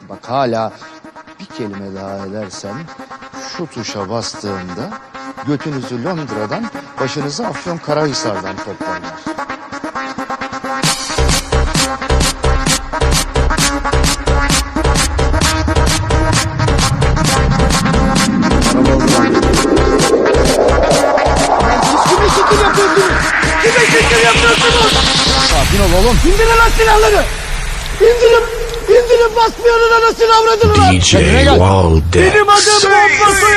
Bak hala bir kelime daha edersen şu tuşa bastığımda götünüzü Londra'dan başınızı Afyon Karahisar'dan toplarlar. Kime şekil yapıyorsunuz? Sakin ol oğlum. İndirin lan silahları. İndirin. İndirin basmayanın anasını avradını lan. DJ. Benim adım ölüm lan.